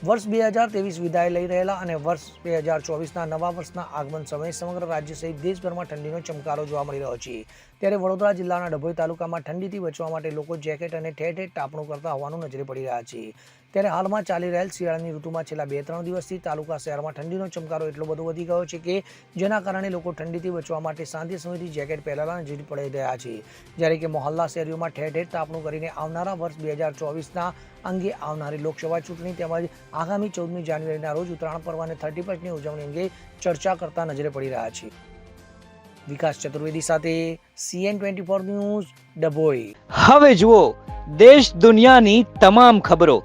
વર્ષ બે હજાર ત્રેવીસ વિદાય લઈ રહેલા અને વર્ષ બે હજાર ચોવીસના નવા વર્ષના આગમન સમયે સમગ્ર રાજ્ય સહિત દેશભરમાં ઠંડીનો ચમકારો જોવા મળી રહ્યો છે. ત્યારે વડોદરા જિલ્લાના ડભોઈ તાલુકામાં ઠંડીથી બચવા માટે લોકો જેકેટ અને ઠેર ઠેર ટાપણું કરતા હોવાનું નજરે પડી રહ્યા છે. ત્યારે હાલમાં ચાલી રહેલ શિયાળાની ઋતુમાં છેલ્લા બે ત્રણ દિવસથી તાલુકા શહેરમાં ઠંડીનો ચમકારો એટલો બધો વધી ગયો છે કે જેના કારણે લોકો ઠંડીથી બચવા માટે સાંજે સમયથી જેકેટ પહેરેલા નજરે પડી રહ્યા છે. જ્યારે કે મોહલ્લા શેરીઓમાં ઠેર ઠેર તાપણું કરીને આવનારા વર્ષ બે હજાર ચોવીસના અંગે આવનારી લોકસભા ચૂંટણી તેમજ આગામી ચૌદમી જાન્યુઆરીના રોજ ઉત્તરાયણ પર્વ અને થર્ટી ફર્સ્ટની ઉજવણી અંગે ચર્ચા કરતા નજરે પડી રહ્યા છે. વિકાસ ચતુર્વેદી સાથે CN twenty four news Dabhoi. હવે જુઓ, દેશ દુનિયાની તમામ ખબરો